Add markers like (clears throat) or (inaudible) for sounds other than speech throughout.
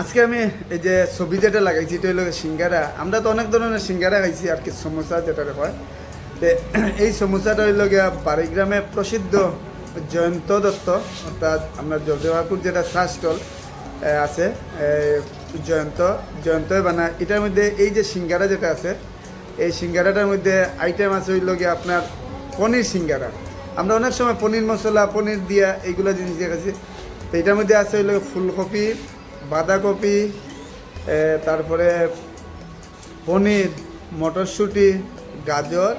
আজকে আমি এই যে ছবি যেটা লাগাইছি, এটা হলো সিঙ্গারা। আমরা তো অনেক ধরনের সিঙ্গারা খাইছি, আর কি সমোসা যেটা হয় তো এই সমোসাটা হইল গিয়া বাড়িগ্রামে প্রসিদ্ধ জয়ন্ত দত্ত, অর্থাৎ আপনার জলদেবাপুর যেটা চা স্টল আছে জয়ন্ত, জয়ন্তই বানা এটার মধ্যে এই যে সিঙ্গারা যেটা আছে, এই সিঙ্গারাটার মধ্যে আইটেম আছে হইল গিয়া আপনার পনির সিঙ্গারা। আমরা অনেক সময় পনির মশলা, পনির দিয়া এইগুলো জিনিস দেখাচ্ছি তো এটার মধ্যে আছে হইল ফুলকপি বাঁধাকপি তারপরে পনির, মটরশুঁটি, গাজর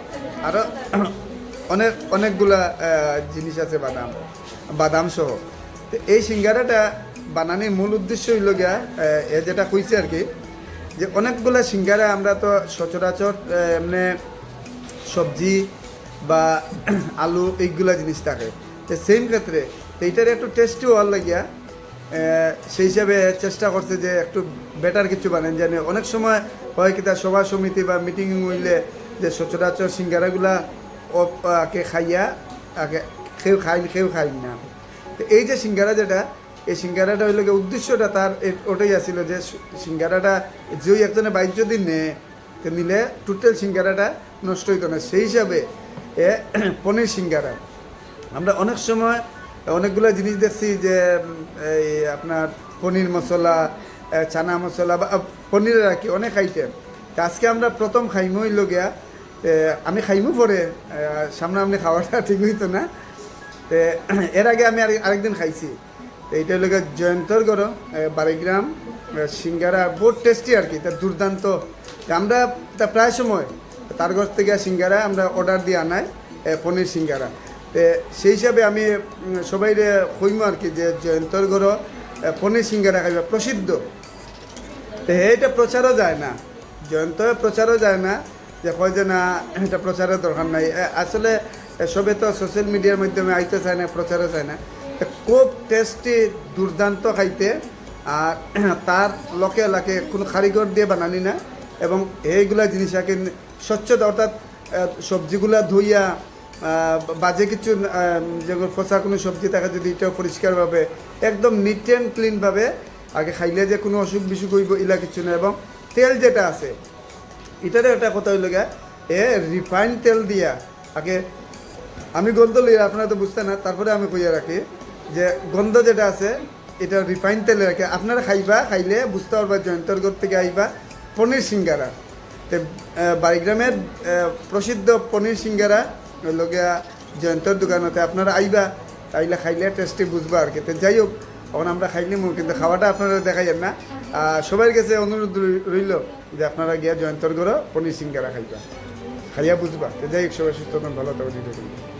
আরও (clears throat) অনেক, অনেকগুলা জিনিস আছে বাদাম বাদাম সহ। তো এই সিঙ্গারাটা বানানোর মূল উদ্দেশ্য হইল গিয়া, এ যেটা কইছে আর কি, যে অনেকগুলা সিঙ্গারা আমরা তো সচরাচর এমনি সবজি বা (clears throat) আলু এইগুলা জিনিস থাকে। তো সেম ক্ষেত্রে এইটার একটু টেস্টি হওয়ার লাগিয়া সেই হিসাবে চেষ্টা করছে যে একটু বেটার কিছু বানান জানে অনেক সময় হয় কি তার সভা সমিতি বা মিটিং হইলে যে সচরাচর সিঙ্গারাগুলা আগে খাইয়া, আগে কেউ খাই কেউ খাই না। তো এই যে সিঙ্গারা যেটা, এই সিঙ্গারাটা হইলে উদ্দেশ্যটা তার ওটাই আছিল যে সিঙ্গারাটা যে একজনে বাইক যদি নেয় নিলে টোটাল সিঙ্গারাটা নষ্ট হইতো না। সেই হিসাবে এ, (clears throat) পনির সিঙ্গারা। আমরা অনেক সময় অনেকগুলো জিনিস দেখছি যে এই আপনার পনির মশলা চানা মশলা বা পনিরের আর কি অনেক আইটেম তা আজকে আমরা প্রথম খাইমু হইল গিয়া আমি খাইমু পরে সামনে আপনি খাওয়াটা ঠিক হইতো না। তে, (clears throat) এর আগে আমি আরেক- আরেকদিন খাইছি। তো এইটা হলো জয়ন্তর গড় বারিগ্রাম সিঙ্গারা, বহুত টেস্টি আর কি তার দুর্দান্ত। আমরা, তা প্রায় সময়, তার ঘর থেকে সিঙ্গারা আমরা অর্ডার দিয়ে আনাই পনির সিঙ্গারা। সেই হিসাবে আমি সবাই কইমু আর কি যে জয়ন্তর এ, পনির সিঙ্গারা খাইবা প্রসিদ্ধ। তো এটা প্রচারও যায় না। জয়ন্ত প্রচারও যায় না যে কয় যে না এটা প্রচারের দরকার নাই। আসলে সবে তো সোশ্যাল মিডিয়ার মাধ্যমে আইতে চায় না প্রচারও চায় না। খুব টেস্টি দুর্দান্ত খাইতে আর (clears throat) তার লকে লাকে কোনো কারিগর দিয়ে বানানি না এবং এইগুলা জিনিস স্বচ্ছতা অর্থাৎ সবজিগুলা ধুইয়া বাজে কিছু যেগুলো ফসা কোনো সবজি থাকে যদি এটাও পরিষ্কারভাবে, একদম নিট অ্যান্ড ক্লিনভাবে আগে খাইলে যে কোনো অসুখ বিসুখ হইব, ইলা কিছু না। এবং তেল যেটা আছে, এটারও একটা কথা হইল গিয়া, এ রিফাইন তেল দিয়া, আগে আমি গন্ধ লই আপনারা তো বুঝতে না, তারপরে আমি কইয়া রাখি যে গন্ধ যেটা আছে, এটা রিফাইন তেলে রাখে। আপনারা খাইবা, খাইলে বুঝতে পারবা জয়ন্তর ঘর থেকে আইবা পনির সিঙ্গারা। তো বাড়িগ্রামের প্রসিদ্ধ পনির সিঙ্গারা গিয়া জয়ন্তর দোকানতে আপনারা আইবা, তাইলে খাইলে টেস্টি বুঝবা আর কি। যাই হোক, এখন আমরা খাইলে কিন্তু খাওয়াটা আপনারা দেখাইয়েন না। সবার কাছে অনুরোধ রইল যে আপনারা গিয়া জয়ন্তর ঘর পনির সিঙ্গারা খাইবা, খাইয়া বুঝবা। যাই হোক, সবাই সুস্থ ভালো থাকুন